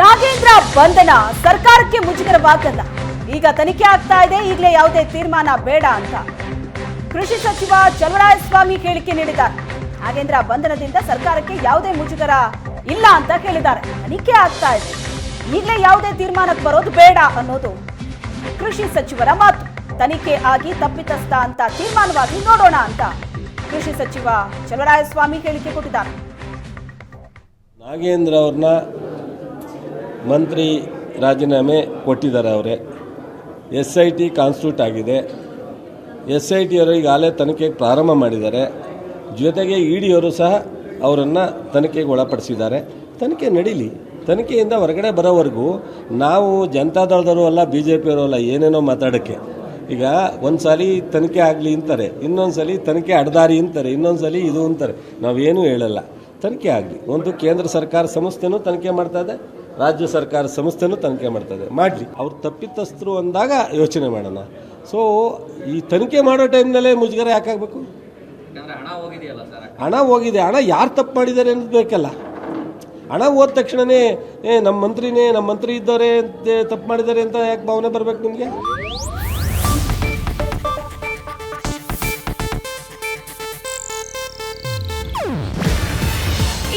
ನಾಗೇಂದ್ರ ಬಂಧನ ಸರ್ಕಾರಕ್ಕೆ ಮುಜುಗರವಾಗಲ್ಲ. ಈಗ ತನಿಖೆ ಆಗ್ತಾ ಇದೆ, ಈಗಲೇ ಯಾವುದೇ ತೀರ್ಮಾನ ಬೇಡ ಅಂತ. ಕೃಷಿ ಸಚಿವ ಚಲುವರಾಯಸ್ವಾಮಿ ಹೇಳಿಕೆ ನೀಡಿದ್ದಾರೆ. ನಾಗೇಂದ್ರ ಬಂಧನದಿಂದ ಸರ್ಕಾರಕ್ಕೆ ಯಾವುದೇ ಮುಜುಗರ ಇಲ್ಲ ಅಂತ ಹೇಳಿದ್ದಾರೆ. ತನಿಖೆ ಆಗ್ತಾ ಇದೆ. ಈಗಲೇ ಯಾವುದೇ ತೀರ್ಮಾನಕ್ಕೆ ಬರೋದು ಬೇಡ ಅನ್ನೋದು ಕೃಷಿ ಸಚಿವರ ಮಾತು. ತನಿಖೆ ಆಗಿ ತಪ್ಪಿತಸ್ಥ ಅಂತ ತೀರ್ಮಾನವಾಗಿ ನೋಡೋಣ ಅಂತ ಕೃಷಿ ಸಚಿವ ಚಲುವರಾಯಸ್ವಾಮಿ ಹೇಳಿಕೆ ಕೊಟ್ಟಿದ್ದಾರೆ. ನಾಗೇಂದ್ರ ಅವ್ರನ್ನ ಮಂತ್ರಿ ರಾಜೀನಾಮೆ ಕೊಟ್ಟಿದ್ದಾರೆ ಅವರೇ. ಎಸ್ ಐ ಟಿ ಕಾನ್ಸ್ಟ್ಯೂಟ್ ಆಗಿದೆ. ಎಸ್ ಐ ಟಿಯವರು ಈಗಾಗಲೇ ತನಿಖೆಗೆ ಪ್ರಾರಂಭ ಮಾಡಿದ್ದಾರೆ. ಜೊತೆಗೆ ಇ ಡಿಯವರು ಸಹ ಅವರನ್ನು ತನಿಖೆಗೆ ಒಳಪಡಿಸಿದ್ದಾರೆ. ತನಿಖೆ ನಡೀಲಿ. ತನಿಖೆಯಿಂದ ಹೊರಗಡೆ ಬರೋವರೆಗೂ ನಾವು ಜನತಾದಳದವರು ಅಲ್ಲ, ಬಿ ಜೆ ಪಿಯವರು ಅಲ್ಲ, ಏನೇನೋ ಮಾತಾಡೋಕ್ಕೆ. ಈಗ ಒಂದು ಸಲ ತನಿಖೆ ಆಗಲಿ ಅಂತಾರೆ ಇನ್ನೊಂದು ಸಲ ತನಿಖೆ ಅಡ್ದಾರಿ ಅಂತಾರೆ ಇನ್ನೊಂದು ಸಲ ಇದು ಅಂತಾರೆ. ನಾವೇನೂ ಹೇಳಲ್ಲ. ತನಿಖೆ ಆಗಲಿ. ಒಂದು ಕೇಂದ್ರ ಸರ್ಕಾರ ಸಂಸ್ಥೆನೂ ತನಿಖೆ ಮಾಡ್ತಾ ಇದೆ ರಾಜ್ಯ ಸರ್ಕಾರ ಸಂಸ್ಥೆನೂ ತನಿಖೆ ಮಾಡ್ತದೆ. ಮಾಡಲಿ. ಅವ್ರು ತಪ್ಪಿತಸ್ಥರು ಅಂದಾಗ ಯೋಚನೆ ಮಾಡೋಣ. ಸೊ ಈ ತನಿಖೆ ಮಾಡೋ ಟೈಮ್ನಲ್ಲೇ ಮುಜುಗರ ಯಾಕಾಗಬೇಕು ಆಗಬೇಕು? ಹಣ ಹೋಗಿದೆಯಲ್ಲ ಸರ್ ಹಣ ಹೋಗಿದೆ. ಹಣ ಯಾರು ತಪ್ಪು ಮಾಡಿದ್ದಾರೆ ಅನ್ನೋದು ಬೇಕಲ್ಲ. ಹಣ ಹೋದ ತಕ್ಷಣವೇ ಏ ನಮ್ಮ ಮಂತ್ರಿನೇ ನಮ್ಮ ಮಂತ್ರಿ ಇದ್ದಾರೆ ಅಂತ ತಪ್ಪು ಮಾಡಿದ್ದಾರೆ ಅಂತ ಯಾಕೆ ಭಾವನೆ ಬರಬೇಕು ನಿಮಗೆ?